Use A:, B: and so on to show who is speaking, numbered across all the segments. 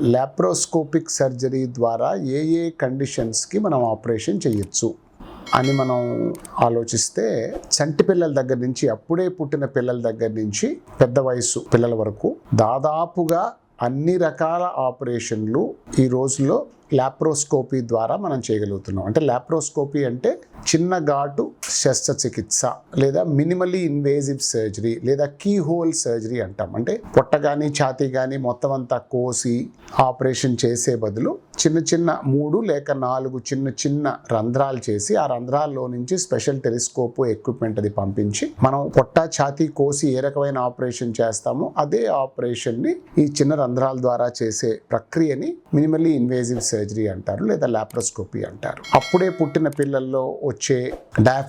A: Laparoscopic surgery ద్వారా ఏ ఏ కండిషన్స్కి మనం operation చేయొచ్చు అని మనం ఆలోచిస్తే చంటి పిల్లల దగ్గర నుంచి అప్పుడే పుట్టిన పిల్లల దగ్గర నుంచి పెద్ద వయసు పిల్లల వరకు దాదాపుగా అన్ని రకాల ఆపరేషన్లు ఈ రోజుల్లో ల్యాప్రోస్కోపీ ద్వారా మనం చేయగలుగుతున్నాం. అంటే ల్యాప్రోస్కోపీ అంటే చిన్న ఘాటు శస్త్రచికిత్స లేదా మినిమలీ ఇన్వేజివ్ సర్జరీ లేదా కీ హోల్ సర్జరీ అంటాం. అంటే పొట్ట కానీ ఛాతీ కానీ మొత్తం అంతా కోసి ఆపరేషన్ చేసే బదులు చిన్న చిన్న మూడు లేక నాలుగు చిన్న చిన్న రంధ్రాలు చేసి ఆ రంధ్రాల్లో నుంచి స్పెషల్ టెలిస్కోప్ ఎక్విప్మెంట్ అది పంపించి మనం పొట్ట ఛాతీ కోసి ఏ రకమైన ఆపరేషన్ చేస్తామో అదే ఆపరేషన్ని ఈ చిన్న రంధ్రాల ద్వారా చేసే ప్రక్రియని మినిమల్లీ ఇన్వేజివ్ సర్జరీ అంటారు లేదా లాప్రోస్కోపీ అంటారు. అప్పుడే పుట్టిన పిల్లల్లో వచ్చే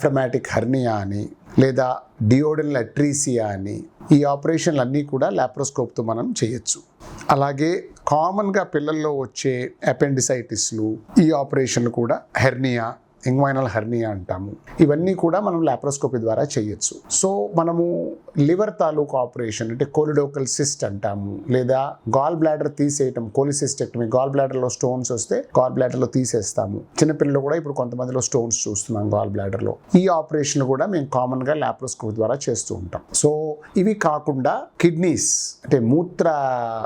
A: డయాఫ్రమాటిక్ హర్నియా అని లేదా డియోడెన్ అట్రీసియా అని ఈ ఆపరేషన్లు అన్నీ కూడా ల్యాప్రోస్కోప్తో మనం చేయొచ్చు. అలాగే కామన్గా పిల్లల్లో వచ్చే అపెండిసైటిస్లు ఈ ఆపరేషన్లు కూడా హెర్నియా ఇంగ్వైనల్ హెర్నియా అంటాము. ఇవన్నీ కూడా మనం లాప్రోస్కోపీ ద్వారా చేయొచ్చు. సో మనము లివర్ తాలూకు ఆపరేషన్ అంటే కోలిడోకల్ సిస్ట్ అంటాము. లేదా గాల్ బ్లాడర్ తీసేయటం కోలిసిస్టెక్టమీ గాల్ బ్లాడర్లో స్టోన్స్ వస్తే గాల్ బ్లాడర్లో తీసేస్తాము. చిన్నపిల్లలు కూడా ఇప్పుడు కొంతమందిలో స్టోన్స్ చూస్తున్నాం గాల్ బ్లాడర్లో ఈ ఆపరేషన్ కూడా మేము కామన్గా లాప్రోస్కోపీ ద్వారా చేస్తూ ఉంటాం. సో ఇవి కాకుండా కిడ్నీస్ అంటే మూత్ర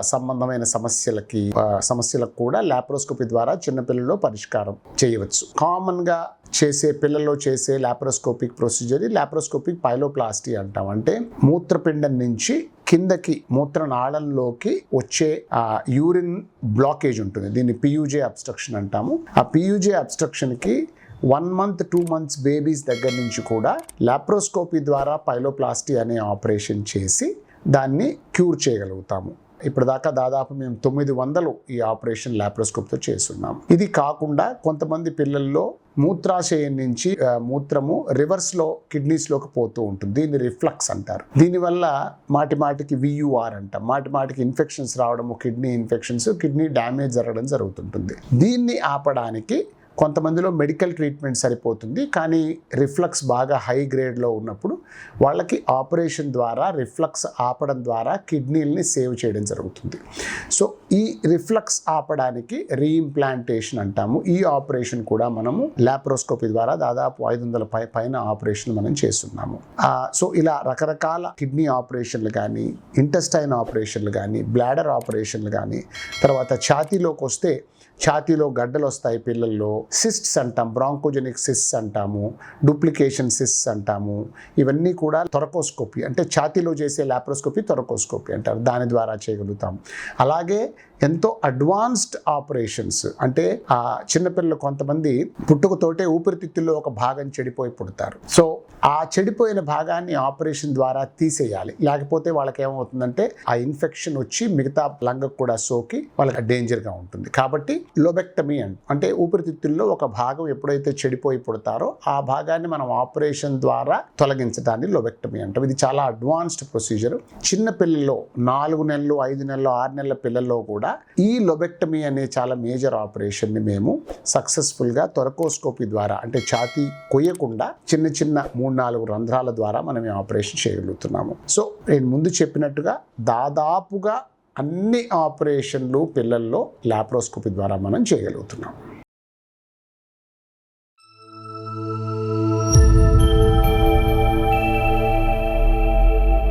A: సంబంధమైన సమస్యలకి సమస్యలకు కూడా లాప్రోస్కోపీ ద్వారా చిన్నపిల్లల్లో పరిష్కారం చేయవచ్చు. కామన్గా చేసే పిల్లల్లో చేసే లాప్రోస్కోపిక్ ప్రొసీజర్ లాప్రోస్కోపిక్ పైలోప్లాస్టీ అంటాం. అంటే మూత్రపిండం నుంచి కిందకి మూత్రనాళంలోకి వచ్చే ఆ యూరిన్ బ్లాకేజ్ ఉంటుంది. దీన్ని పియూజే అబ్స్ట్రక్షన్ అంటాము. ఆ PUJ అబ్స్ట్రక్షన్కి one month two months babies దగ్గర నుంచి కూడా లాప్రోస్కోపీ ద్వారా పైలోప్లాస్టీ అనే ఆపరేషన్ చేసి దాన్ని క్యూర్ చేయగలుగుతాము. ఇప్పటిదాకా దాదాపు మేము తొమ్మిది వందలు ఈ ఆపరేషన్ లాప్రోస్కోప్తో చేస్తున్నాం ఇది కాకుండా కొంతమంది పిల్లల్లో మూత్రాశయం నుంచి మూత్రము రివర్స్లో కిడ్నీస్లోకి పోతూ ఉంటుంది. దీన్ని రిఫ్లక్స్ అంటారు. దీనివల్ల మాటి మాటికి వియుఆర్ అంట. మాటి మాటికి ఇన్ఫెక్షన్స్ రావడము కిడ్నీ ఇన్ఫెక్షన్స్ కిడ్నీ డ్యామేజ్ జరగడం జరుగుతుంటుంది. దీన్ని ఆపడానికి కొంతమందిలో మెడికల్ ట్రీట్మెంట్ సరిపోతుంది కానీ రిఫ్లక్స్ బాగా హై గ్రేడ్లో ఉన్నప్పుడు వాళ్ళకి ఆపరేషన్ ద్వారా రిఫ్లక్స్ ఆపడం ద్వారా కిడ్నీల్ని సేవ్ చేయడం జరుగుతుంది. సో ఈ రిఫ్లక్స్ ఆపడానికి రీఇంప్లాంటేషన్ అంటాము. ఈ ఆపరేషన్ కూడా మనము ల్యాప్రోస్కోపీ ద్వారా దాదాపు ఐదు వందల పై పైన ఆపరేషన్ మనం చేస్తున్నాము. సో ఇలా రకరకాల కిడ్నీ ఆపరేషన్లు కానీ ఇంటెస్టైన్ ఆపరేషన్లు కానీ బ్లాడర్ ఆపరేషన్లు కానీ తర్వాత ఛాతీలోకి వస్తే ఛాతీలో గడ్డలు వస్తాయి పిల్లల్లో సిస్ట్స్ అంటాం బ్రాంకోజెనిక్ సిస్ట్స్ అంటాము డూప్లికేషన్ సిస్ట్స్ అంటాము. ఇవన్నీ కూడా థొరకోస్కోపీ అంటే ఛాతీలో చేసే లాప్రోస్కోపీ థొరకోస్కోపీ అంటారు. దాని ద్వారా చేయగలుగుతాం. అలాగే ఎంతో అడ్వాన్స్డ్ ఆపరేషన్స్ అంటే ఆ చిన్నపిల్లలు కొంతమంది పుట్టుకతోటే ఊపిరితిత్తుల్లో ఒక భాగం చెడిపోయి పుడతారు. సో ఆ చెడిపోయిన భాగాన్ని ఆపరేషన్ ద్వారా తీసేయాలి. లేకపోతే వాళ్ళకి ఏమవుతుందంటే ఆ ఇన్ఫెక్షన్ వచ్చి మిగతా లంగకు కూడా సోకి వాళ్ళకి డేంజర్గా ఉంటుంది. కాబట్టి లోబెక్టమీ అంటే అంటే బాడీలో ఒక భాగం ఎప్పుడైతే చెడిపోయి పుడతారో ఆ భాగాన్ని మనం ఆపరేషన్ ద్వారా తొలగించడాన్ని లోబెక్టమీ అంటాం. ఇది చాలా అడ్వాన్స్డ్ ప్రొసీజర్. చిన్న పిల్లల్లో నాలుగు నెలలు ఐదు నెలలు ఆరు నెలల పిల్లల్లో కూడా ఈ లొబెక్టమీ అనే చాలా మేజర్ ఆపరేషన్ని మేము సక్సెస్ఫుల్గా త్వరకోస్కోపీ ద్వారా అంటే ఛాతీ కొయ్యకుండా చిన్న చిన్న మూడు నాలుగు రంధ్రాల ద్వారా మనం ఈ ఆపరేషన్ చేయగలుగుతున్నాము. సో నేను ముందు చెప్పినట్టుగా దాదాపుగా అన్ని ఆపరేషన్లు పిల్లల్లో లాప్రోస్కోపీ ద్వారా మనం చేయగలుగుతున్నాం